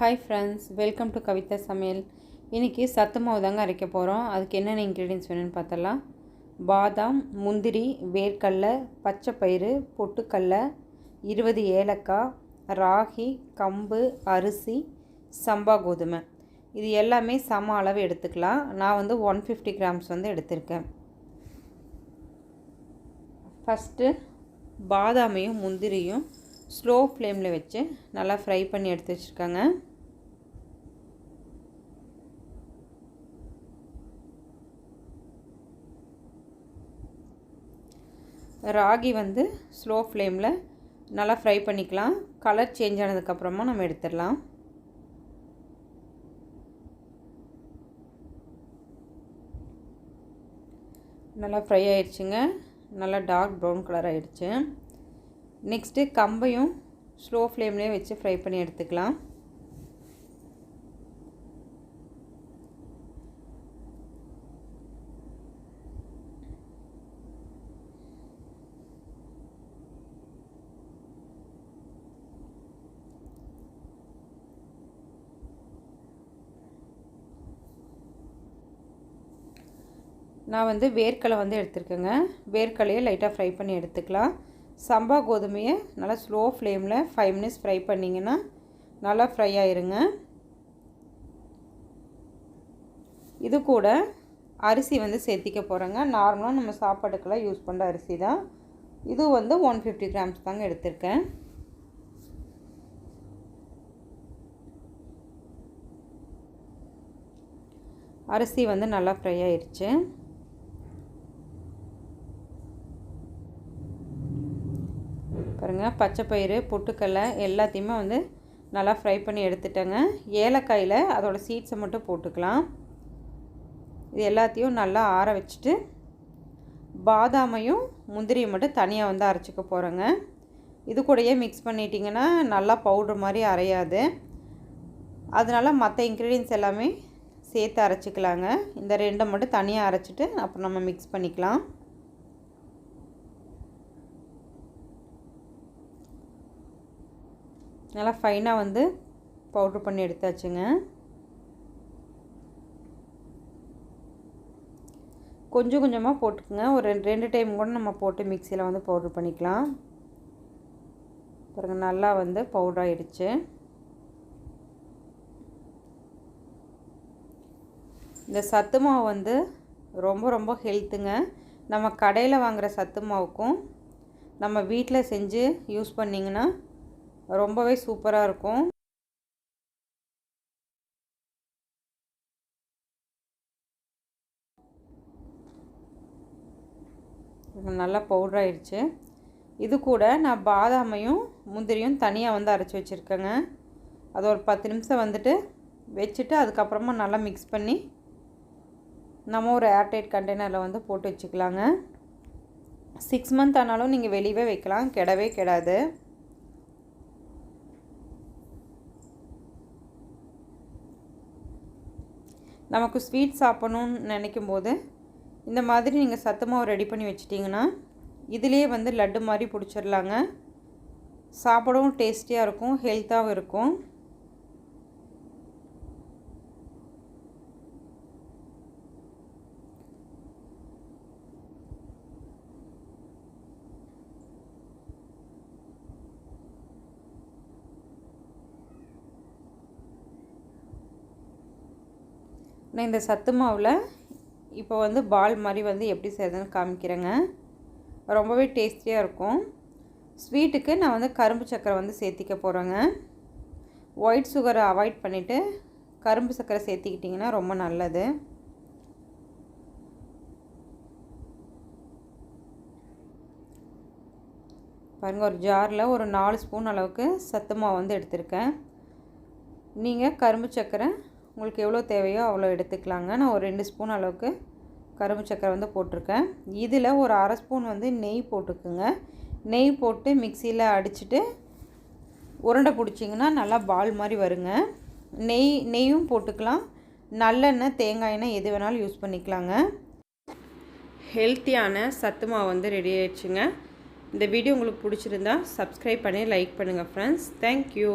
Hi friends welcome to Kavitha சமையல் இன்றைக்கி சத்து மாவு தாங்க அரைக்க போகிறோம் அதுக்கு என்னென்ன இன்க்ரீடியன்ஸ் வேணும்னு பார்த்தலாம் பாதாம் முந்திரி வேர்க்கடலை பச்சை பயிறு பொட்டுக்கடலை இருபது ஏலக்காய் ராகி கம்பு அரிசி சம்பா கோதுமை. இது எல்லாமே சம அளவு எடுத்துக்கலாம். நான் வந்து ஒன் ஃபிஃப்டி கிராம்ஸ் வந்து எடுத்திருக்கேன். ஃபஸ்ட்டு பாதாமையும் முந்திரியும் ஸ்லோ ஃப்ளேமில் வச்சு நல்லா ஃப்ரை பண்ணி எடுத்து வச்சுருக்காங்க. ராகி வந்து ஸ்லோ ஃப்ளேமில் நல்லா ஃப்ரை பண்ணிக்கலாம். கலர் சேஞ்ச் ஆனதுக்கப்புறமா நம்ம எடுத்துடலாம். நல்லா ஃப்ரை ஆயிடுச்சுங்க. நல்லா டார்க் ப்ரௌன் கலர் ஆகிடுச்சு நெக்ஸ்ட்டு கம்பையும் ஸ்லோ ஃப்ளேம்லேயே வச்சு ஃப்ரை பண்ணி எடுத்துக்கலாம். நான் வந்து வேர்க்கலை வந்து எடுத்துருக்கேங்க. வேர்க்கலையை லைட்டாக ஃப்ரை பண்ணி எடுத்துக்கலாம். சம்பா கோதுமையை நல்லா ஸ்லோ ஃப்ளேமில் ஃபைவ் மினிட்ஸ் ஃப்ரை பண்ணிங்கன்னா நல்லா ஃப்ரை ஆயிருங்க. இது கூட அரிசி வந்து சேர்த்திக்க போகிறேங்க நார்மலாக நம்ம சாப்பாட்டுக்கெல்லாம் யூஸ் பண்ணுற அரிசி தான். இது வந்து ஒன் ஃபிஃப்டி கிராம்ஸ் தாங்க எடுத்திருக்கேன். அரிசி வந்து நல்லா ஃப்ரை ஆயிடுச்சு பாருங்கள் பச்சை பயிறு பொட்டுக்கடலை எல்லாத்தையுமே வந்து நல்லா ஃப்ரை பண்ணி எடுத்துட்டேங்க. ஏலக்காயில் அதோடய சீட்ஸை மட்டும் போட்டுக்கலாம். இது எல்லாத்தையும் நல்லா ஆற வச்சுட்டு பாதாமையும் முந்திரியும் மட்டும் தனியாக வந்து அரைச்சிக்க போகிறேங்க இது கூடயே மிக்ஸ் பண்ணிட்டிங்கன்னா நல்லா பவுடர் மாதிரி அரையாது. அதனால் மற்ற இன்க்ரீடியன்ஸ் எல்லாமே சேர்த்து அரைச்சிக்கலாங்க. இந்த ரெண்டை மட்டும் தனியாக அரைச்சிட்டு அப்புறம் நம்ம மிக்ஸ் பண்ணிக்கலாம். நல்லா ஃபைனாக வந்து பவுட்ரு பண்ணி எடுத்தாச்சுங்க. கொஞ்சம் கொஞ்சமாக போட்டுக்குங்க. ஒரு ரெண்டு ரெண்டு டைம் கூட நம்ம போட்டு மிக்சியில் வந்து பவுட்ரு பண்ணிக்கலாம். பாருங்கள் நல்லா வந்து பவுடராகிடுச்சு இந்த சத்து மாவு வந்து ரொம்ப ரொம்ப ஹெல்த்துங்க நம்ம கடையில் வாங்குகிற சத்து மாவுக்கும் நம்ம வீட்டில் செஞ்சு யூஸ் பண்ணிங்கன்னா ரொம்பவே சூப்பராக இருக்கும். நல்லா பவுடர் ஆயிடுச்சு. இது கூட நான் பாதாமையும் முந்திரியும் தனியாக வந்து அரைச்சி வச்சுருக்கேங்க. அது ஒரு பத்து நிமிஷம் வந்துட்டு வச்சுட்டு அதுக்கப்புறமா நல்லா மிக்ஸ் பண்ணி நம்ம ஒரு ஏர்டைட் கண்டெய்னரில் வந்து போட்டு வச்சுக்கலாங்க. சிக்ஸ் மந்த் ஆனாலும் நீங்கள் வெளியவே வைக்கலாம். கெடவே கெடாது. நமக்கு ஸ்வீட் சாப்பிட்ணுன்னு நினைக்கும் போது இந்த மாதிரி நீங்கள் சத்து மாவு ரெடி பண்ணி வச்சிட்டிங்கன்னா இதிலே வந்து லட்டு மாதிரி பிடிச்சிடலாங்க சாப்பிடவும் டேஸ்டியாக இருக்கும் ஹெல்த்தாகவும் இருக்கும். நான் இந்த சத்து மாவில் இப்போ வந்து பால் மாதிரி வந்து எப்படி செய்கிறதுன்னு காமிக்கிறேங்க. ரொம்பவே டேஸ்டியாக இருக்கும். ஸ்வீட்டுக்கு நான் வந்து கரும்பு சக்கரை வந்து சேர்த்திக்க போகிறேங்க ஒயிட் சுகரை அவாய்ட் பண்ணிவிட்டு கரும்பு சக்கரை சேர்த்திக்கிட்டிங்கன்னா ரொம்ப நல்லது. பாருங்கள் ஒரு ஜாரில் ஒரு நாலு ஸ்பூன் அளவுக்கு சத்து மாவு வந்து எடுத்திருக்கேன். நீங்கள் கரும்பு சக்கரை உங்களுக்கு எவ்வளோ தேவையோ அவ்வளோ எடுத்துக்கலாங்க. நான் ஒரு ரெண்டு ஸ்பூன் அளவுக்கு கரும்பு சக்கரை வந்து போட்டிருக்கேன். இதில் ஒரு அரை ஸ்பூன் வந்து நெய் போட்டுக்குங்க. நெய் போட்டு மிக்சியில் அடிச்சுட்டு உருண்டை பிடிச்சிங்கன்னா நல்லா பால் மாதிரி வருங்க. நெய் நெய்யும் போட்டுக்கலாம். நல்லெண்ணெய் தேங்காய் எண்ணெய் எது வேணாலும் யூஸ் பண்ணிக்கலாங்க. ஹெல்த்தியான சத்து மாவு வந்து ரெடி ஆயிடுச்சுங்க. இந்த வீடியோ உங்களுக்கு பிடிச்சிருந்தா சப்ஸ்கிரைப் பண்ணி லைக் பண்ணுங்கள் ஃப்ரெண்ட்ஸ் தேங்க்யூ